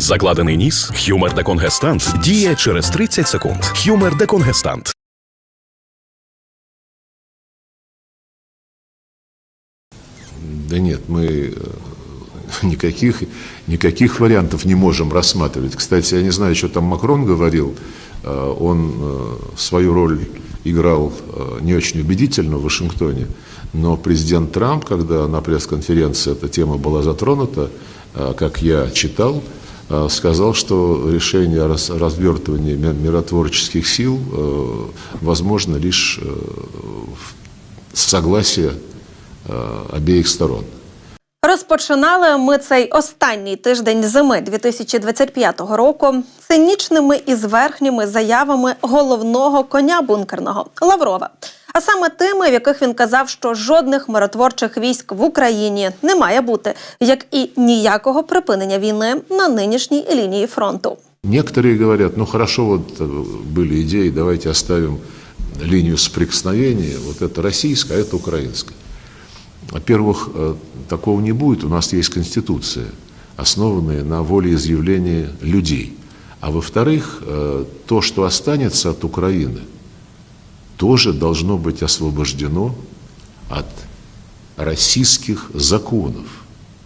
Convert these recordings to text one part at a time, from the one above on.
Закладений ніс, хюмер деконгестант діє через 30 секунд. Хюмер деконгестант. Да нет, мы э, никаких, никаких вариантов не можем рассматривать. Кстати, я не знаю, что там Макрон говорил. Э, Он э, свою роль играл э, не очень убедительно в Вашингтоне. Но президент Трамп, когда на пресс-конференции эта тема была затронута, э, как я читал, э, сказал, что решение о рас- развертывании ми- миротворческих сил э, возможно лишь э, в- с согласия э, обеих сторон. Розпочинали ми цей останній тиждень зими 2025 року цинічними і зверхніми заявами головного коня бункерного Лаврова. А саме тими, в яких він казав, що жодних миротворчих військ в Україні не має бути, як і ніякого припинення війни на нинішній лінії фронту. Некоторые говорят, ну хорошо, вот э, были идеи, давайте оставим линию соприкосновения, вот это российская, а это украинская. Во-первых, э, такого не будет, у нас есть Конституция, основанная на волеизъявлении людей. А во-вторых, э, то, что останется от Украины, тоже должно быть освобождено от российских законов.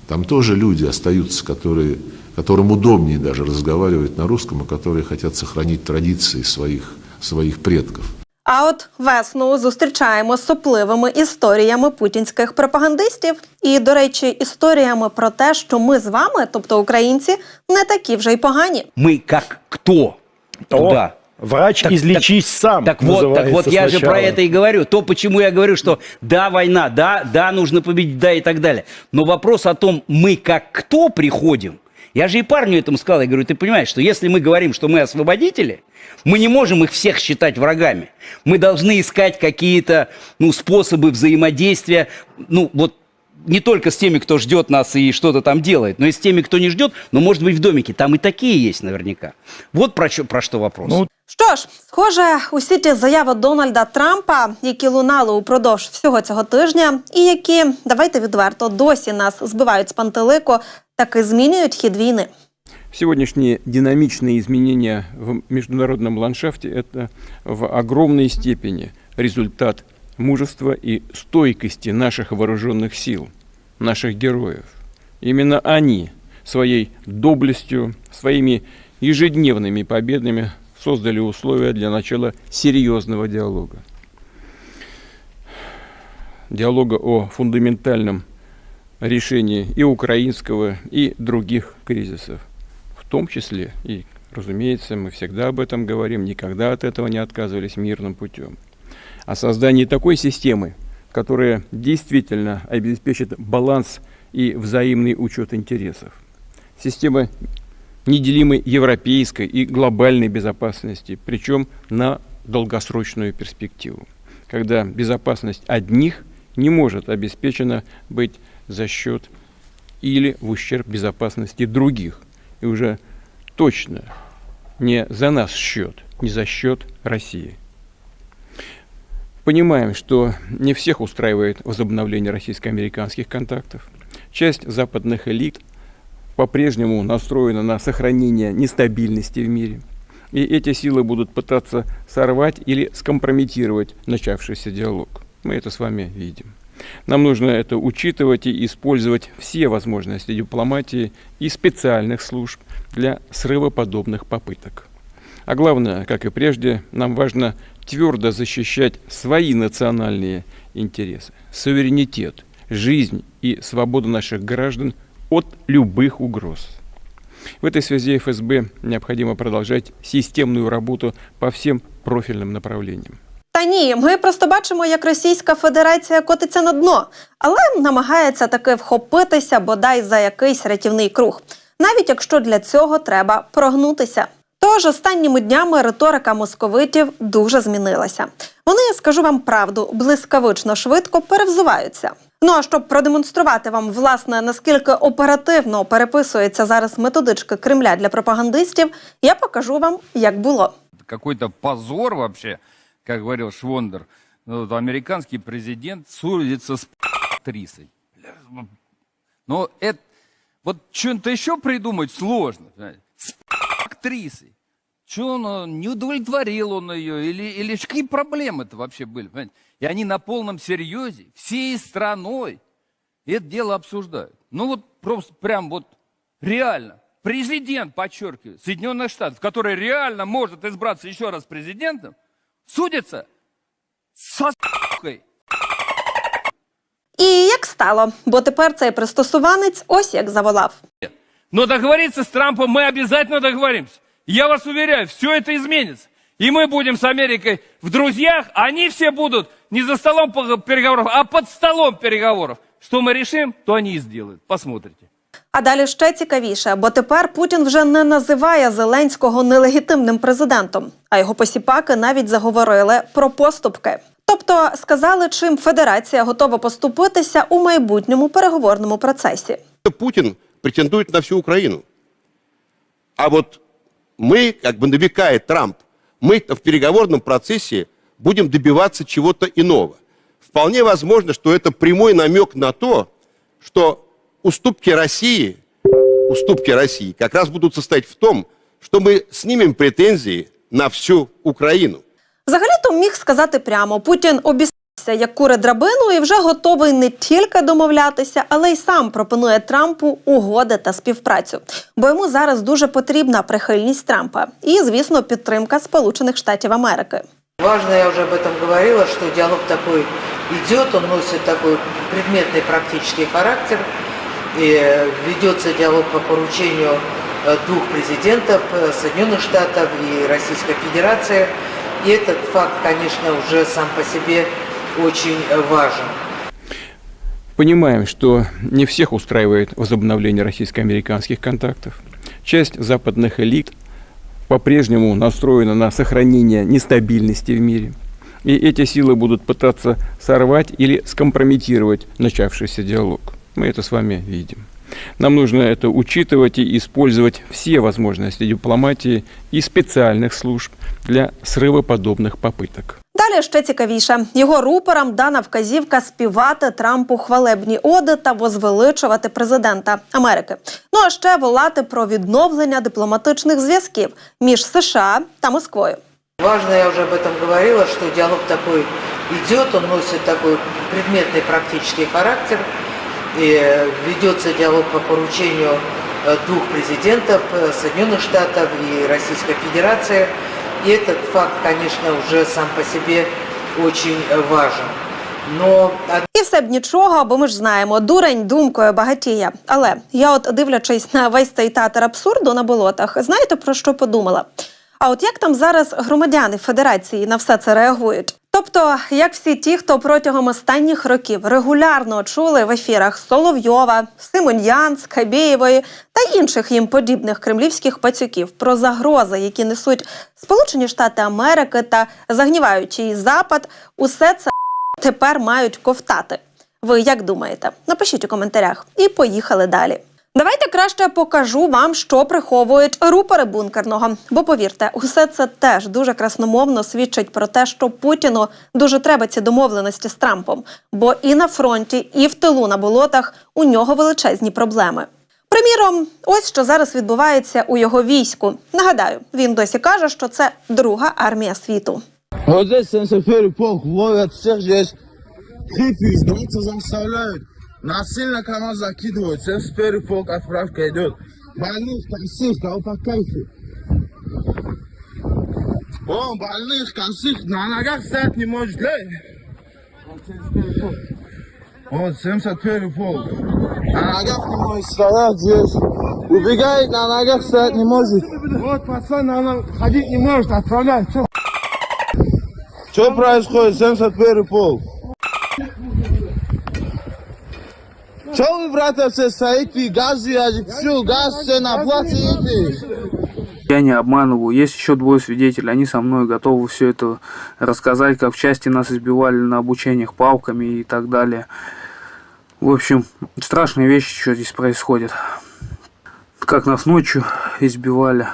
Там тоже люди остаются, которые, которым удобнее даже разговаривать на русском, и которые хотят сохранить традиции своих, своих предков. А от весну зустрічаємо з сопливими історіями путінських пропагандистів. І, до речі, історіями про те, що ми з вами, тобто українці, не такі вже й погані. Мы как кто? О, Туда. Врач, Так- излечись сам. Так вот, так вот, я же про это и говорю. То, почему я говорю, что да, война, да, да, нужно победить, да и так далее. Но вопрос о том, мы как кто приходим, я же и парню этому сказал, я говорю, ты понимаешь, что если мы говорим, что мы освободители, мы не можем их всех считать врагами. Мы должны искать какие-то ну, способы взаимодействия, ну вот не только с теми, кто ждет нас и что-то там делает, но и с теми, кто не ждет, но может быть в домике. Там и такие есть наверняка. Вот про, чё- про что вопрос. Ну, Що ж, схоже, усі ті заяви Дональда Трампа, які лунали упродовж всього цього тижня, і які, давайте відверто, досі нас збивають з пантелику, таки змінюють хід війни. Сегодняшние динамичные изменения в международном ландшафте – это в огромной степени результат мужества и стойкости наших вооруженных сил, наших героев. Именно они своей доблестью, своими ежедневными победами создали условия для начала серьезного диалога. Диалога о фундаментальном решении и украинского, и других кризисов в том числе, и, разумеется, мы всегда об этом говорим, никогда от этого не отказывались мирным путем, о создании такой системы, которая действительно обеспечит баланс и взаимный учет интересов. Система неделимой европейской и глобальной безопасности, причем на долгосрочную перспективу, когда безопасность одних не может обеспечена быть за счет или в ущерб безопасности других. И уже точно не за наш счет, не за счет России. Понимаем, что не всех устраивает возобновление российско-американских контактов. Часть западных элит по-прежнему настроена на сохранение нестабильности в мире. И эти силы будут пытаться сорвать или скомпрометировать начавшийся диалог. Мы это с вами видим. Нам нужно это учитывать и использовать все возможности дипломатии и специальных служб для срыва подобных попыток. А главное, как и прежде, нам важно твердо защищать свои национальные интересы, суверенитет, жизнь и свободу наших граждан от любых угроз. В этой связи ФСБ необходимо продолжать системную работу по всем профильным направлениям. Та ні, ми просто бачимо, як Російська Федерація котиться на дно, але намагається таки вхопитися бодай за якийсь рятівний круг, навіть якщо для цього треба прогнутися. Тож останніми днями риторика московитів дуже змінилася. Вони, скажу вам правду, блискавично швидко перевзуваються. Ну а щоб продемонструвати вам, власне, наскільки оперативно переписується зараз методички Кремля для пропагандистів, я покажу вам, як було. какой-то позор вообще, как говорил Швондер. Ну, вот американский президент судится с актрисой. Но это, вот что-то еще придумать сложно. понимаете. актрисой Че он, э, не удовлетворил он ее, или, или ж какие проблемы-то вообще были, понимаете? И они на полном серьезе, всей страной это дело обсуждают. Ну вот просто прям вот реально. Президент, подчеркиваю, Соединенных Штатов, который реально может избраться еще раз президентом, судится со с**кой. І як стало, бо тепер цей пристосуванець ось як заволав. Но договориться с Трампом мы обязательно договоримся. Я вас уверяю, все это изменится. И мы будем с Америкой в друзьях, а они все будут не за столом пог- переговоров, а под столом переговоров. Что мы решим, то они и сделают. Посмотрите. А далі ще цікавіше, бо тепер Путін вже не називає Зеленського нелегітимним президентом, а його посіпаки навіть заговорили про поступки. Тобто сказали, чим федерація готова поступитися у майбутньому переговорному процесі. Путин претендует на всю Украину. А вот мы, как бы намекает Трамп, мы в переговорном процессе будем добиваться чего-то иного. Вполне возможно, что это прямой намек на то, что уступки России, уступки России как раз будут состоять в том, что мы снимем претензии на всю Украину. Взагалі-то міг сказати прямо: Путін обіцявся як кури драбину і вже готовий не тільки домовлятися, але й сам пропонує Трампу угоди та співпрацю. Бо йому зараз дуже потрібна прихильність Трампа і, звісно, підтримка Сполучених Штатів Америки. Важно, я уже об этом говорила, что диалог такой идет, он носит такой предметный практический характер. И э, ведется диалог по поручению э, двух президентов э, Соединенных Штатов и Российской Федерации. И этот факт, конечно, уже сам по себе очень э, важен. Понимаем, что не всех устраивает возобновление российско-американских контактов. Часть западных элит по-прежнему настроена на сохранение нестабильности в мире. И эти силы будут пытаться сорвать или скомпрометировать начавшийся диалог. Мы это с вами видим. Нам нужно это учитывать и использовать все возможности дипломатии и специальных служб для срыва подобных попыток. Далі ще цікавіше. Його рупорам дана вказівка співати Трампу хвалебні оди та возвеличувати президента Америки. Ну а ще волати про відновлення дипломатичних зв'язків між США та Москвою. Важно, я уже об этом говорила, что диалог такой идет, он носит такой предметный практический характер. И э, ведется диалог по поручению э, двух президентов э, Соединенных Штатов и Российской Федерации. И этот факт, конечно, уже сам по себе очень э, важен. Но І все б нічого, бо ми ж знаємо, дурень думкою багатіє. Але я, от дивлячись на весь цей театр абсурду на болотах, знаєте про що подумала? А от як там зараз громадяни Федерації на все це реагують? Тобто, як всі ті, хто протягом останніх років регулярно чули в ефірах Соловйова, Симоньян, Скабєєвої та інших їм подібних кремлівських пацюків про загрози, які несуть Сполучені Штати Америки та загніваючий Запад, усе це тепер мають ковтати. Ви як думаєте? Напишіть у коментарях і поїхали далі. Давайте краще покажу вам, що приховують рупори бункерного. Бо повірте, усе це теж дуже красномовно свідчить про те, що Путіну дуже треба ці домовленості з Трампом. Бо і на фронті, і в тилу на болотах у нього величезні проблеми. Приміром, ось що зараз відбувається у його війську. Нагадаю, він досі каже, що це друга армія світу. Вот здесь 71 полк ловят всех здесь. Хиппи, границы заставляют Насильно КамАЗ закидывают. 71 полк отправка идет. Больных, косых, кого по кайфу. О, больных, косых, на ногах стоять не может, глянь. Вот 71 полк. На ногах не может стоять здесь. Убегает, на ногах стоять не может. Вот пацан, она ходить не может, отправляй. Всё. Что происходит, 71 полк? Что вы, братья, все стоите, газ ядик, все, газ все на плаце? Я не обманываю. Есть еще двое свидетелей. Они со мной готовы все это рассказать, как в части нас избивали на обучениях палками и так далее. В общем, страшные вещи, что здесь происходит. Как нас ночью избивали.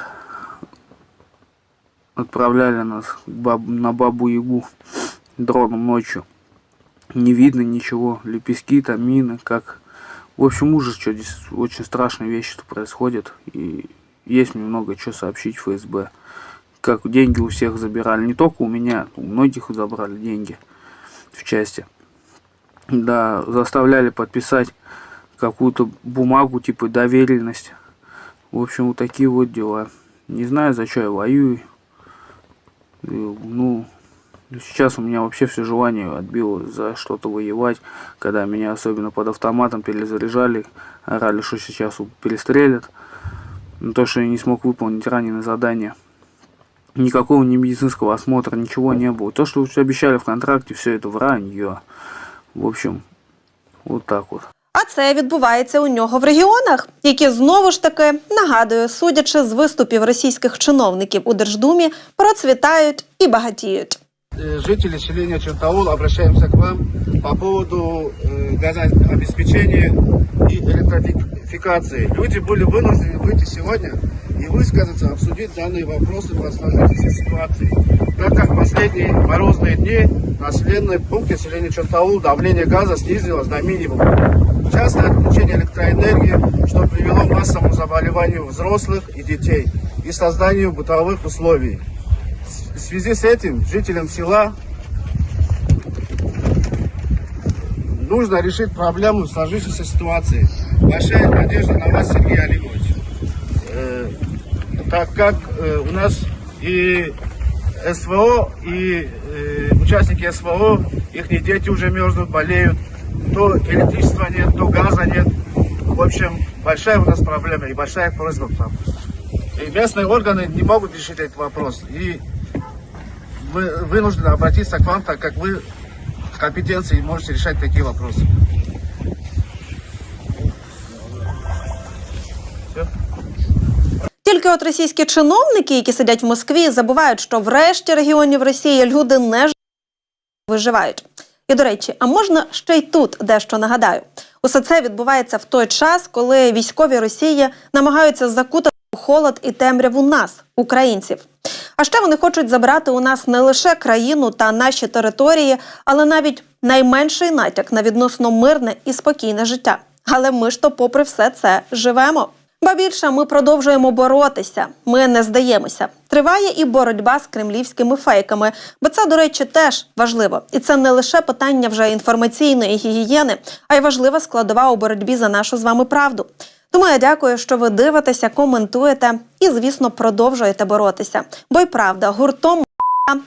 Отправляли нас баб- на Бабу-Ягу дроном ночью. Не видно ничего. Лепестки, там мины, как... В общем, ужас, что здесь очень страшные вещи тут происходят. И есть мне много чего сообщить ФСБ. Как деньги у всех забирали, не только у меня, у многих забрали деньги в части. Да, заставляли подписать какую-то бумагу типа доверенность. В общем, вот такие вот дела. Не знаю, за что я воюю. И, ну, сейчас у меня вообще все желание отбило за что-то воевать, когда меня особенно под автоматом перезаряжали, орали, что сейчас перестрелят. Но то, что я не смог выполнить ранее задание. Никакого ни медицинского осмотра, ничего не было. То, что обещали в контракте, все это вранье. В общем, вот так вот. А це відбувається у нього в регіонах, які знову ж таки нагадую, судячи з виступів російських чиновників у Держдумі, процвітають і багатіють. Э, Жители селения Чертаул, обращаемся к вам по поводу э, газообеспечения и электрификации. Люди были вынуждены выйти сегодня и высказаться, обсудить данные вопросы по сложившейся ситуации. Так как в последние морозные дни в населенном пункте селения Чертаул давление газа снизилось до минимума. Частое отключение электроэнергии, что привело к массовому заболеванию взрослых и детей и созданию бытовых условий. В связи с этим жителям села нужно решить проблему сложившейся ситуации. Большая надежда на вас, Сергей Олегович. Э, так как э, у нас и СВО, и э, участники СВО, их дети уже мерзнут, болеют, то электричества нет, то газа нет. В общем, большая у нас проблема и большая просьба к вам. И местные органы не могут решить этот вопрос. И вы вынуждены обратиться к вам, так как вы в компетенции и можете решать такие вопросы. Тільки от російські чиновники, які сидять в Москві, забувають, що в решті регіонів Росії люди не ж- виживають. І до речі, а можна ще й тут дещо нагадаю. Усе це відбувається в той час, коли військові Росії намагаються закутати у холод і темряву нас, українців. А ще вони хочуть забрати у нас не лише країну та наші території, але навіть найменший натяк на відносно мирне і спокійне життя. Але ми ж то, попри все це, живемо. Ба більше ми продовжуємо боротися. Ми не здаємося. Триває і боротьба з кремлівськими фейками, бо це, до речі, теж важливо. І це не лише питання вже інформаційної гігієни, а й важлива складова у боротьбі за нашу з вами правду. Тому я дякую, що ви дивитеся, коментуєте і, звісно, продовжуєте боротися. Бо й правда, гуртом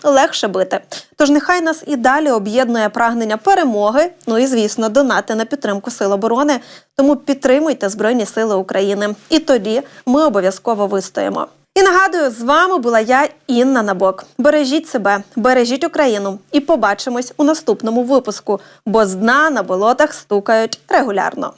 легше бити. Тож нехай нас і далі об'єднує прагнення перемоги. Ну і звісно, донати на підтримку сил оборони. Тому підтримуйте Збройні Сили України. І тоді ми обов'язково вистоїмо. І нагадую, з вами була я, Інна Набок. Бережіть себе, бережіть Україну і побачимось у наступному випуску, бо з дна на болотах стукають регулярно.